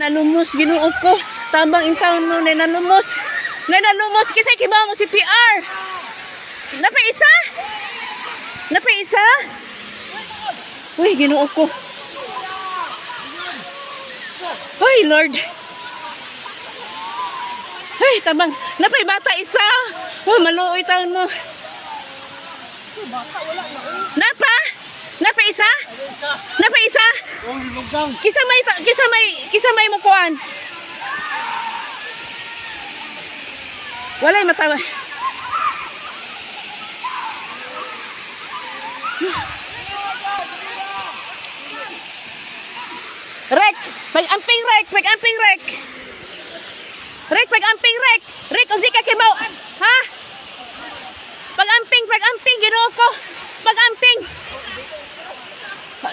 nalumos Ginoo ko. Tambang town mo na nalumos. Na nalumos kasi kiba mo si PR. Napa isa? Napa isa? Uy, Ginoo ko. Uy, Lord. Ay, tambang. Napay bata isa. Oh, maluoy taon mo. Napa? Napa isa? Napa isa? Kisa may kisa may kisa may mukuan. Walay matawa. Rek, pag amping rek, pag amping rek. Rek, pag amping rek. Rek, ug di ka kimaw. Ha? Pag amping, pag amping, ginoo ko. Pag amping.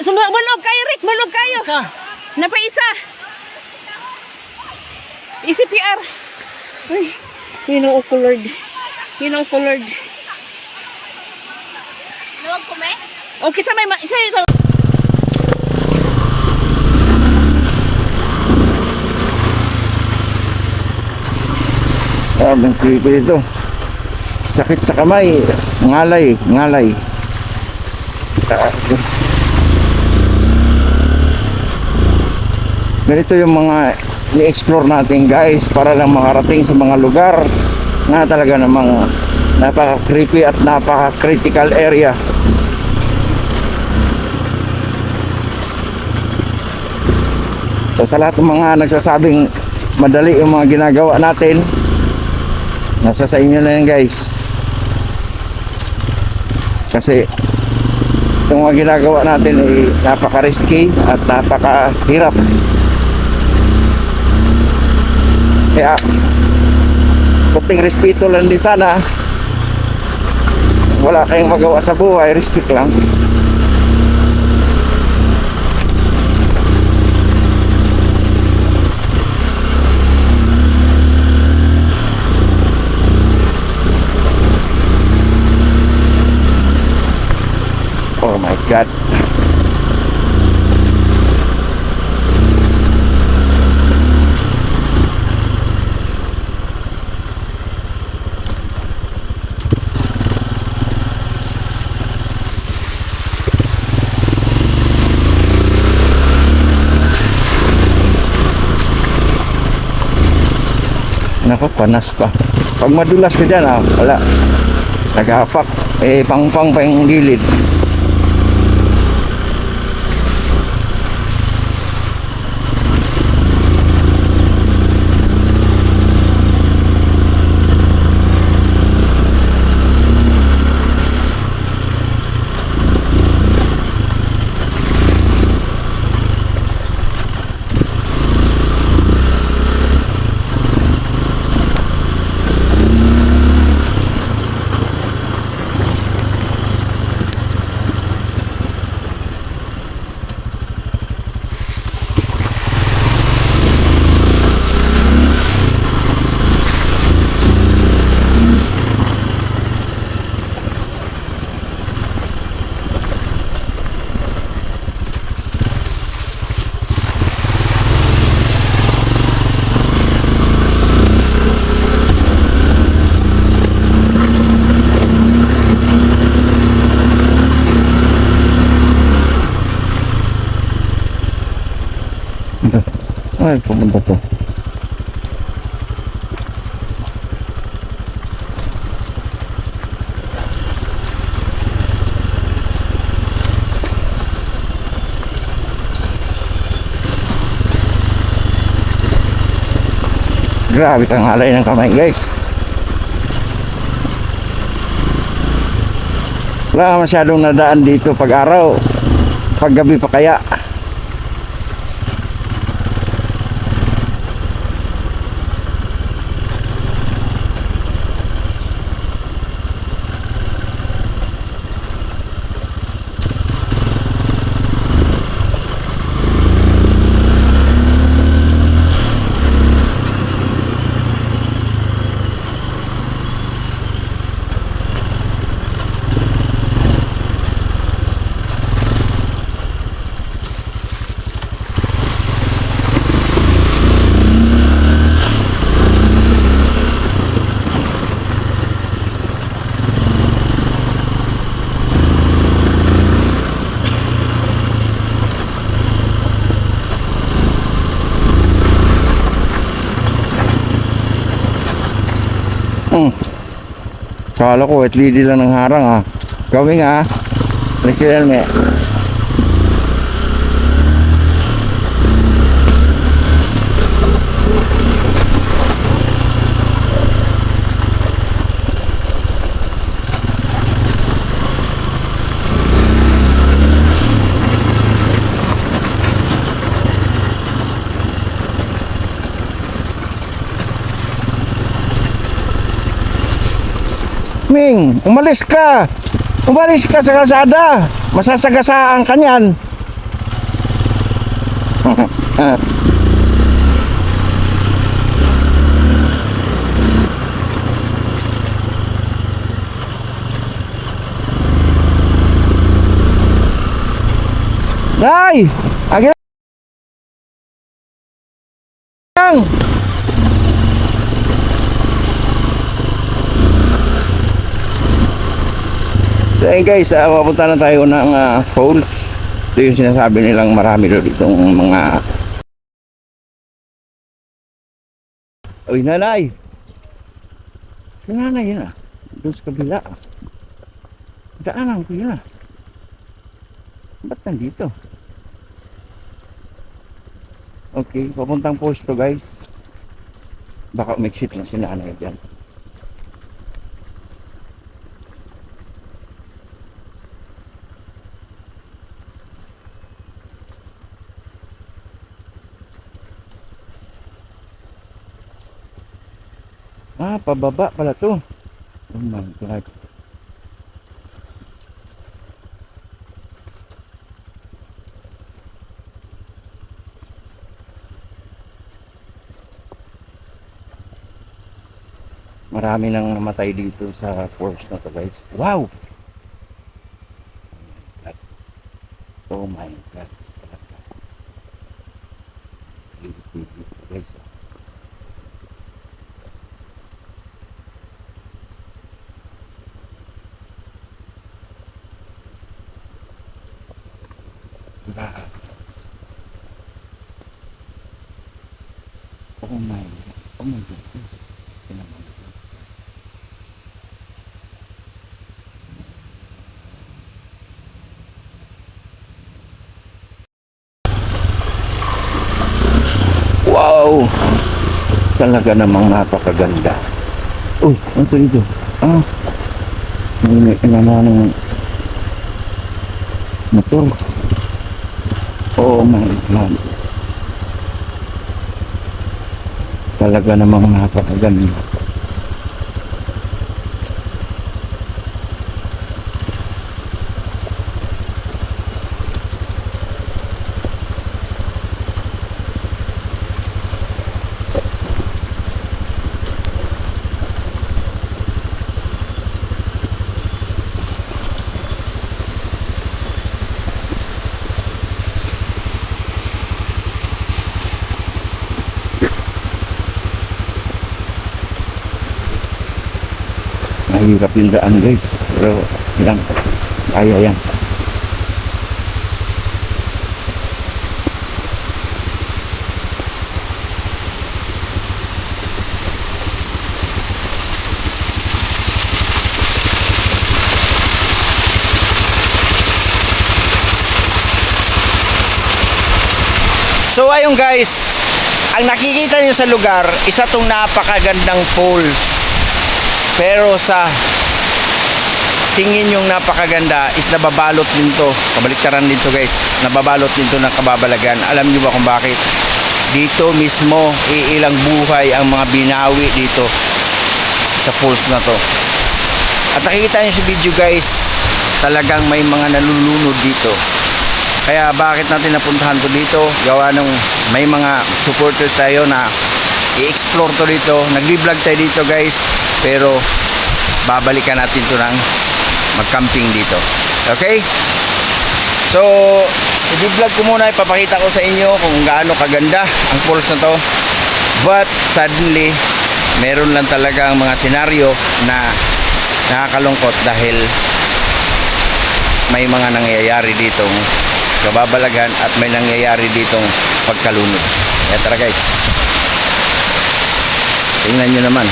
Mulog kayo, Rick. Mulog kayo. Isa. Napaisa. ECPR. Ay, ginoo ko, Lord. Ginoo ko, Lord. Luwag ko, me? Okay, sa may... ma- Sa ito. Ah, ang creepy dito. Sakit sa kamay. Ngalay, ngalay. Ah, Ganito yung mga ni-explore natin guys para lang makarating sa mga lugar na talaga namang napaka-creepy at napaka-critical area. So sa lahat ng mga nagsasabing madali yung mga ginagawa natin, nasa sa inyo na yan guys. Kasi yung mga ginagawa natin ay napaka-risky at napaka-hirap. Kaya kunting respeto lang din sana. Wala kayong magawa sa buhay, respect lang. Oh my god. Nako, panas pa. Pag madulas ka dyan, ah, wala. Nagapak. Eh, pang-pang pa yung gilid. Pumunta to. Grabe kang alay ng kamay guys. Wala masyadong nadaan dito pag araw. Pag gabi pa kaya. Kala ko, at lidi lang ng harang ha. Gawin ha. Nagsila Ming, umalis ka. Umalis ka sa kalsada. Masasagasaan ka niyan. Nay! Agil lang! So ayun guys, uh, papunta na tayo ng ah, falls. Ito yung sinasabi nilang marami doon ditong mga... Uy, nanay! Si nanay yun ah. Doon sa kabila. Daanan ko yun ah. Ba't nandito? Okay, papuntang falls to guys. Baka umexit na si nanay dyan. Ah, pababa pala to. Oh my God. Marami nang namatay dito sa force na to guys. Wow! Oh my God. Guys, ah. Grabe. Oh my God. Oh my God. Tingnan mo. Wow! Talaga namang napakaganda. Uy, ano to dito? Ah, may inana ng motor. Oh my God. Talaga namang napakaganda. Mahirap yung daan guys. Pero lang, kaya yan. So ayun guys, ang nakikita niyo sa lugar, isa tong napakagandang falls. Pero sa tingin yung napakaganda is nababalot din to. Kabaliktaran din to guys. Nababalot din to ng kababalagan. Alam niyo ba kung bakit? Dito mismo, iilang buhay ang mga binawi dito sa falls na to. At nakikita niyo sa video guys, talagang may mga nalulunod dito. Kaya bakit natin napuntahan to dito? Gawa nung may mga supporters tayo na i-explore to dito. Nagbi-vlog tayo dito guys. Pero babalikan natin to ng mag-camping dito. Okay? So, i-vlog ko muna. Ipapakita ko sa inyo kung gaano kaganda ang falls na to. But suddenly, meron lang talagang mga senaryo na nakakalungkot dahil may mga nangyayari ditong kababalagan at may nangyayari ditong pagkalunod. Kaya tara guys. Tingnan nyo naman.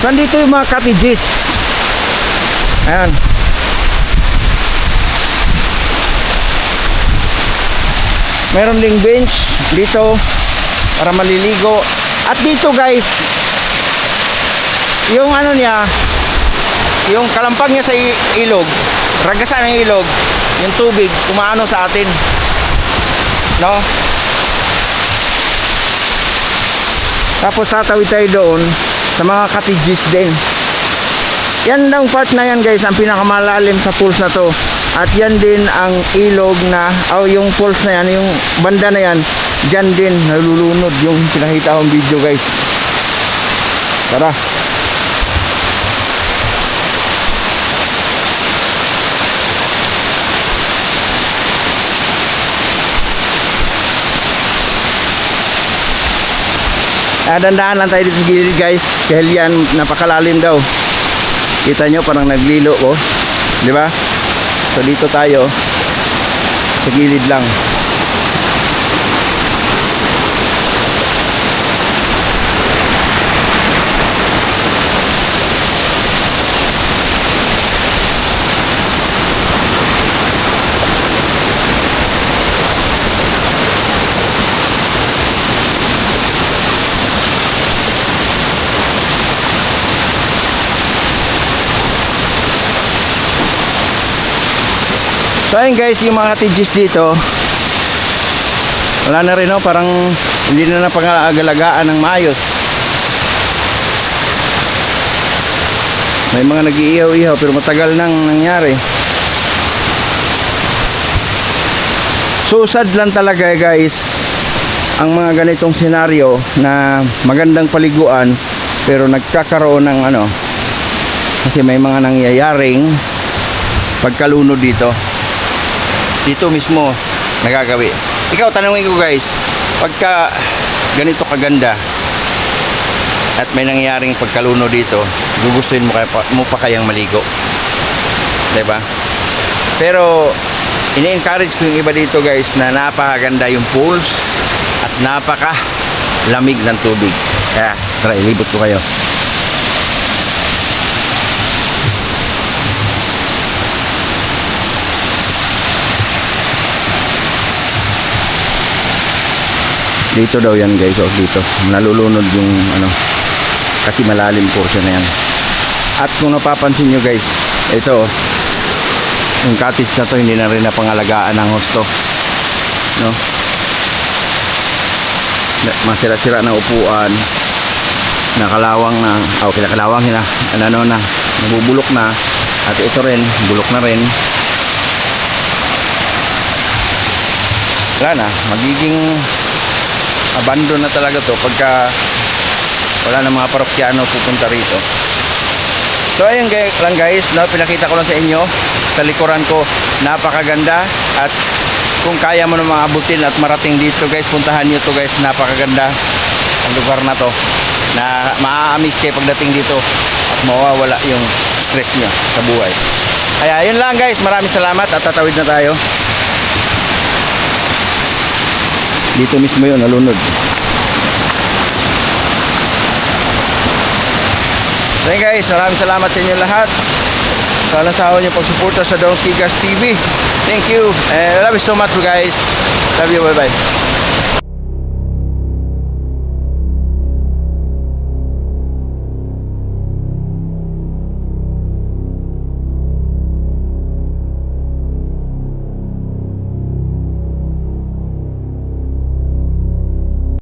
So, andito yung mga cottages. Ayan. Meron ding bench dito para maliligo. At dito guys, yung ano niya, yung kalampag niya sa ilog, ragasan ng ilog, yung tubig, umaano sa atin. No? Tapos tatawid tayo doon sa mga cottages din. Yan daw part na yan guys, ang pinakamalalim sa pools na to. At yan din ang ilog na, oh yung pools na yan, yung banda na yan, dyan din nalulunod yung pinakita kong video guys. Tara. Ah, dandahan lang tayo dito sa gilid guys. Dahil yan, napakalalim daw. Kita nyo, parang naglilo ko. Di ba? So dito tayo. Sa gilid lang. So ayun guys, yung mga cottages dito, wala na rin no, parang hindi na napangalagaan ng maayos. May mga nag-iihaw-ihaw pero matagal nang nangyari. Susad lang talaga guys ang mga ganitong senaryo na magandang paliguan pero nagkakaroon ng ano kasi may mga nangyayaring pagkalunod dito dito mismo nagagawi. Ikaw, tanongin ko guys, pagka ganito kaganda at may nangyaring pagkaluno dito, gugustuhin mo, kaya, mo pa kayang maligo. ba? Pero ini-encourage ko yung iba dito guys na napakaganda yung pools at napaka lamig ng tubig. Kaya, tara, ilibot ko kayo. Dito daw yan guys, oh, dito. Nalulunod yung ano, kasi malalim portion na yan. At kung napapansin nyo guys, ito oh, yung cottage na to hindi na rin napangalagaan ng husto. No? Masira-sira na upuan, nakalawang na, oh, kinakalawang na, ano na, nabubulok na, at ito rin, bulok na rin. Wala na, magiging abandon na talaga to pagka wala na mga parokyano pupunta rito. So ayun lang guys, no, pinakita ko lang sa inyo sa likuran ko napakaganda at kung kaya mo na maabutin at marating dito guys, puntahan nyo to guys, napakaganda ang lugar na to na maaamis kayo pagdating dito at mawawala yung stress nyo sa buhay. Kaya yun lang guys, maraming salamat at tatawid na tayo. Dito mismo yun, nalunod. So yun guys, maraming salamat sa inyo lahat. Sana sa niyo pagsuporta sa Donski Gas TV. Thank you. And I love you so much guys. Love you. Bye bye.